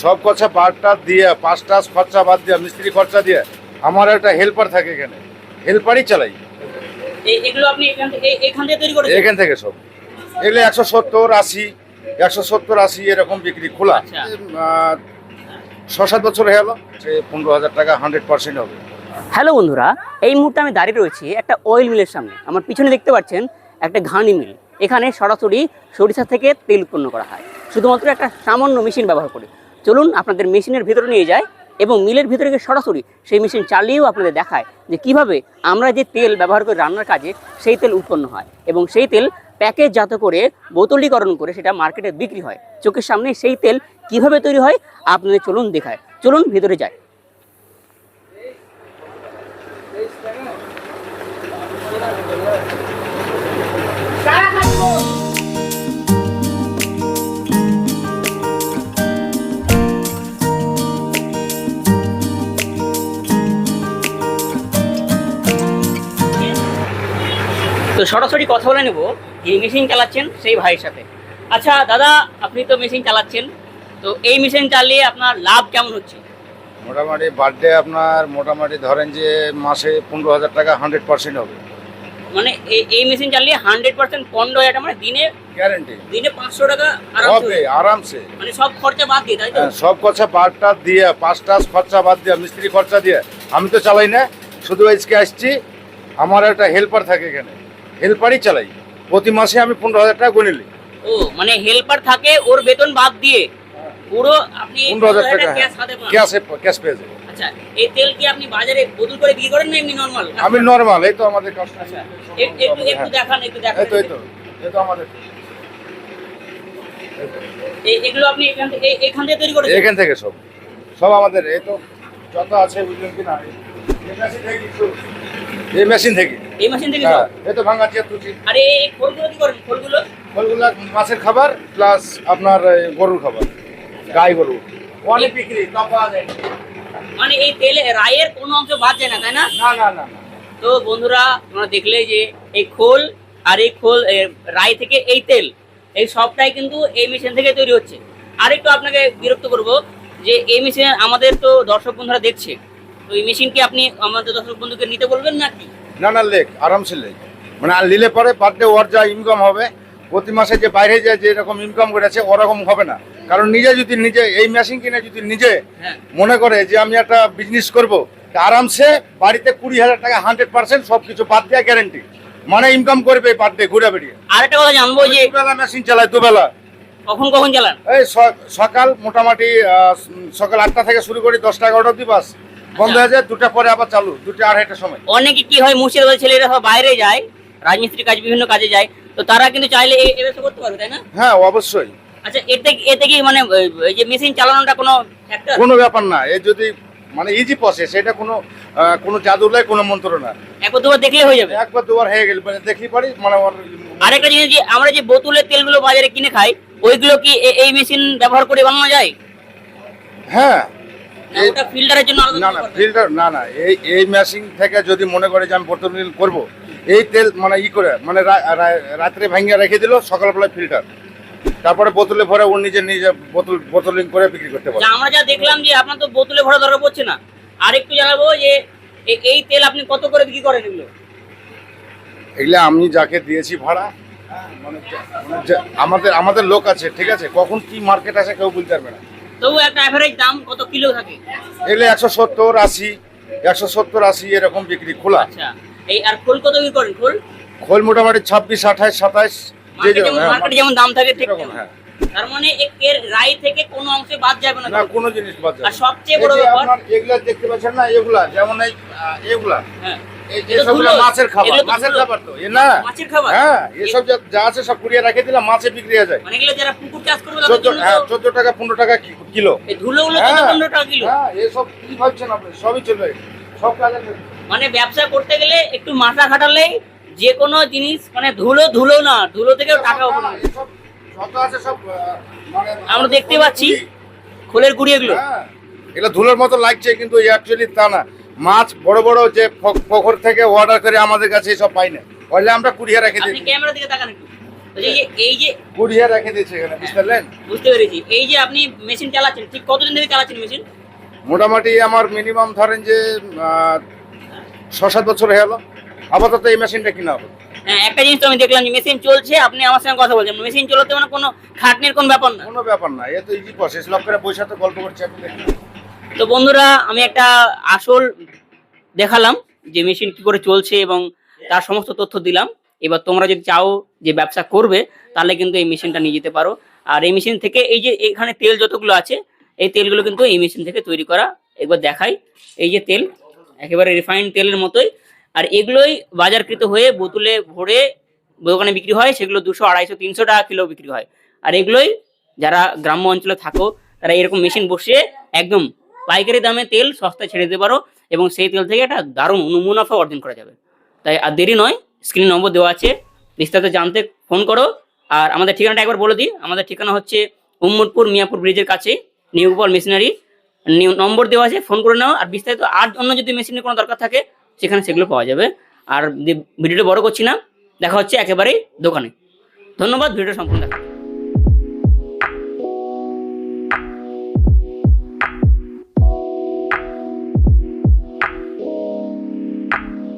সব কথা বারটা দিয়ে পাঁচটা খরচা বাদ দিয়ে মিস্ত্রি খরচা দিয়ে আমার একটা হেল্পার থাকে এখানে। হেল্পারই চালাই। এগুলো আপনি এখান থেকে এখান থেকে তৈরি এখান থেকে সব। এগুলো একশো সত্তর আশি একশো সত্তর আশি এরকম বিক্রি খোলা। আচ্ছা। ছ সাত বছর হয়ে গেলো সে পনেরো হাজার টাকা হান্ড্রেড পার্সেন্ট হবে। হ্যালো বন্ধুরা এই মুহূর্তে আমি দাঁড়িয়ে রয়েছি একটা অয়েল মিলের সামনে। আমার পিছনে দেখতে পাচ্ছেন একটা ঘানি মিল এখানে সরাসরি সরিষা থেকে তেল উৎপন্ন করা হয়। শুধুমাত্র একটা সামান্য মেশিন ব্যবহার করে। চলুন আপনাদের মেশিনের ভিতরে নিয়ে যায় এবং মিলের ভিতরে গিয়ে সরাসরি সেই মেশিন চালিয়েও আপনাদের দেখায় যে কীভাবে আমরা যে তেল ব্যবহার করি রান্নার কাজে, সেই তেল উৎপন্ন হয় এবং সেই তেল প্যাকেটজাত করে বোতলীকরণ করে সেটা মার্কেটে বিক্রি হয়। চোখের সামনে সেই তেল কীভাবে তৈরি হয় আপনাদের চলুন দেখায়। চলুন ভিতরে যায় তো সরাসরি কথা বলে নেব যিনি মেশিন চালাচ্ছেন সেই ভাইয়ের সাথে। আচ্ছা দাদা আপনি তো মেশিন চালাচ্ছেন তো এই মেশিন চালিয়ে আপনার লাভ কেমন হচ্ছে? মোটামুটি বার্থডে আপনার মোটামুটি ধরেন যে মাসে পনেরো হাজার টাকা হান্ড্রেড পার্সেন্ট হবে। মানে এই- এই মেশিন চালিয়ে হান্ড্রেড পার্সেন্ট পনেরো হাজার টাকা মানে দিনে গ্যারেন্টি দিনে পাঁচশো টাকা হবে আরামসে। মানে সব খরচা বাদ দিয়ে তাই তো? হ্যাঁ, সব কথা বারটা দিয়ে পাঁচটা খরচা বাদ দিয়ে মিস্ত্রি খরচা দিয়ে। আমি তো চালাই না শুধু আজকে আসছি আমার একটা হেল্পার থাকে এখানে। হেল্পারই চালাই। প্রতি মাসে আমি পনেরো হাজার টাকা গুনে নিই ও মানে হেল্পার থাকে ওর বেতন বাদ দিয়ে পুরো আপনি পনেরো হাজার টাকা হ্যাঁ। ক্যাশ ক্যাশে পেয়ে যাবে। আচ্ছা এই তেল কি আপনি বাজারে বদল করে বিক্রি করেন না এমনি নর্মাল আমি নর্মাল এই তো আমাদের কাস্টমার আচ্ছা একটু একটু একটু দেখান একটু দেখান। এই তো এই তো এই তো আমাদের। এই- এগুলো আপনি এখান থেকে এখান থেকে তৈরি করেছেন? এখান থেকে সব। সব আমাদের এই তো যত আছে বুঝলেন কি না। এই মেশিন থেকে। এই মেশিন থেকে হ্যাঁ? তো? ভাঙা চেয়ার তুলছি আর এই খোলগুলো কি করেন? খোলগুলো? ফলগুলা মাছের খাবার প্লাস আপনার গরুর খাবার গাই গরু। অনেক বিক্রি তা পাওয়া যায়। মানে এই তেলে রায়ের কোনো অংশ বাদ যায় না তাই না না না না। তো বন্ধুরা তোমরা দেখলে যে এই খোল আর এই খোল এ, রাই থেকে এই তেল এই সবটাই কিন্তু এই মেশিন থেকে তৈরি হচ্ছে। আরেকটু আপনাকে বিরক্ত করব যে এই মেশিন আমাদের তো দর্শক বন্ধুরা দেখছে এই মেশিন কি আপনি আমাদের দর্শক বন্ধুকে নিতে বলবেন নাকি? না না লেক আরামসে লেক। মানে আর নিলে পরে পার ডে ওর যা ইনকাম হবে প্রতি মাসে যে বাইরে যায় যে এরকম ইনকাম করেছে ওরকম হবে না। কারণ নিজে যদি নিজে এই মেশিন কিনে যদি নিজে হ্যাঁ। মনে করে যে আমি একটা বিজনেস করব আরামসে বাড়িতে কুড়ি হাজার টাকা হান্ড্রেড পার্সেন্ট সব কিছু বাদ দেওয়া গ্যারেন্টি মানে ইনকাম করবে পার ডে ঘুরে বেরিয়ে আরেকটা কথা জানব যে দুবেলা মেশিন চালায় দুবেলা। কখন কখন চালান? এই সকাল মোটামুটি সকাল আটটা থেকে শুরু করি দশটা এগারোটা অব্দি বাস। বন্ধ হয়ে যায় দুটা পরে আবার চালু দুটা আড়াইটার সময়। অনেকে কি হয় মুর্শিদাবাদ ছেলেরা সব বাইরে যায় রাজমিস্ত্রি কাজ বিভিন্ন কাজে যায় তো তারা কিন্তু চাইলে এই ব্যবসা করতে পারবে তাই না? হ্যাঁ অবশ্যই। আচ্ছা এতে এতে কি মানে এই যে মেশিন চালানোটা কোনো ফ্যাক্টর কোনো ব্যাপার না এ যদি মানে ইজি প্রসেস এটা কোনো কোনো জাদু নয় কোনো মন্ত্র না। একবার দুবার দেখলে হয়ে যাবে। একবার দুবার হয়ে গেলে মানে দেখি পারি মানে আরেকটা জিনিস যে আমরা যে বোতলের তেলগুলো বাজারে কিনে খাই ওইগুলো কি এই মেশিন ব্যবহার করে বানানো যায়? হ্যাঁ ওটা ফিল্টারের জন্য না না ফিল্টার না না এই এই মেশিন থেকে যদি মনে করে যে আমি করব এই তেল মানে ই করে মানে রাত্রে ভাঙিয়ে রেখে দিল সকালবেলায় ফিল্টার তারপরে বোতলে ভরে ও নিজে নিজে বোতল বোতলিং করে বিক্রি করতে পারে আমরা যা দেখলাম যে আপনার তো বোতলে ভরা দরকার পড়ছে না। আর একটু জানাব যে এই তেল আপনি কত করে বিক্রি করেন এগুলো? এগুলো আমি যাকে দিয়েছি ভাড়া মানে মানে আমাদের আমাদের লোক আছে ঠিক আছে? কখন কি মার্কেট আছে কেউ বলতে পারবে না। তবু একটা অ্যাভারেজ দাম কত কিলো থাকে? এগুলো একশো সত্তর আশি একশো সত্তর আশি এরকম বিক্রি খোলা। আচ্ছা। এই আর খোল কত বিক্রি করেন? খোল? খোল মোটামুটি ছাব্বিশ আঠাশ সাতাশ মার্কেটে যেমন হ্যাঁ, যেমন দাম থাকে ঠিক হ্যাঁ। তার মানে এর রাই থেকে কোনো অংশে বাদ যাবে না না কোনো। জিনিস বাদ যাবে আর সবচেয়ে বড় ব্যাপার এগুলা দেখতে পাচ্ছেন না এগুলা যেমন এই এগুলা। হ্যাঁ। এই- এগুলো এসবগুলো ধুলো। মাছের খাবার মাছের খাবার তো এ না? মাছের খাবার? হ্যাঁ এসব যা- যা আছে সব কুড়িয়ে রেখে দিলাম মাছে বিক্রি হয়ে যায়। মানে এগুলো যারা পুকুর চাষ করবে তাদের চোদ্দ জন্য হ্যাঁ তো চোদ্দ টাকা পনেরো টাকা কিলো। এই ধুলোগুলো তো পনেরো টাকা কিলো। এসব কি ভাবছেন আপনি? সবই চলবে সব কাজে মানে ব্যবসা করতে গেলে একটু মাথা খাটালেই যে কোনো জিনিস মানে ধুলো ধুলো না ধুলো থেকেও টাকা সব- উঠবে যত আছে সব মানে আমরা দেখতে পাচ্ছি খোলের গুড়ি এগুলো। হ্যাঁ এগুলো ধুলোর মতো লাগছে কিন্তু অ্যাকচুয়ালি তা না। মাছ বড় বড় যে পুকুর থেকে অর্ডার করে আমাদের কাছে সব পাই না। ওইলে আমরা কুড়িয়ে রেখে আপনি দিই ক্যামেরা দিকে তাকান একটু। এই যে গুড়িয়ে রেখে দিয়েছে এখানে বুঝতে বুঝতে পেরেছি। এই যে আপনি মেশিন চালাচ্ছেন ঠিক কতদিন ধরে চালাচ্ছেন মেশিন মোটামুটি আমার মিনিমাম ধরেন যে ছ সাত বছর হয়ে গেল। আপাতত এই মেশিনটা কিনা হবে। হ্যাঁ একটা জিনিস তো আমি দেখলাম মেশিন চলছে আপনি আমার সঙ্গে কথা বলছেন। মেশিন চলাতে মানে কোনো খাটনির কোনো ব্যাপার না। কোনো ব্যাপার না এ তো ইজি প্রসেস লোক করে বসে তো গল্প করছে আপনি দেখুন। তো বন্ধুরা, আমি একটা আসল দেখালাম যে মেশিন কি করে চলছে এবং তার সমস্ত তথ্য দিলাম। এবার তোমরা যদি চাও যে ব্যবসা করবে, তাহলে কিন্তু এই মেশিনটা নিয়ে যেতে পারো। আর এই মেশিন থেকে এই যে এখানে তেল যতগুলো আছে, এই তেলগুলো কিন্তু এই মেশিন থেকে তৈরি করা। একবার দেখাই, এই যে তেল, একেবারে রিফাইন্ড তেলের মতোই। আর এগুলোই বাজারকৃত হয়ে বোতলে ভরে দোকানে বিক্রি হয়, সেগুলো দুশো, আড়াইশো, তিনশো টাকা কিলো বিক্রি হয়। আর এগুলোই যারা গ্রাম্য অঞ্চলে থাকো, তারা এরকম মেশিন বসিয়ে একদম পাইকারি দামে তেল সস্তায় ছেড়ে দিতে পারো এবং সেই তেল থেকে একটা দারুণ মুনাফা অর্জন করা যাবে। তাই আর দেরি নয় স্ক্রিন নম্বর দেওয়া আছে, বিস্তারিত জানতে ফোন করো। আর আমাদের ঠিকানাটা একবার বলে দিই, আমাদের ঠিকানা হচ্ছে উম্মদপুর মিয়াপুর ব্রিজের কাছে নিউ গোপাল মেশিনারি নম্বর দেওয়া আছে ফোন করে নাও। আর বিস্তারিত আর অন্য যদি মেশিনের কোনো দরকার থাকে, সেখানে সেগুলো পাওয়া যাবে। আর ভিডিওটা বড় করছি না, দেখা হচ্ছে একেবারেই দোকানে। ধন্যবাদ ভিডিও সম্পূর্ণ দেখা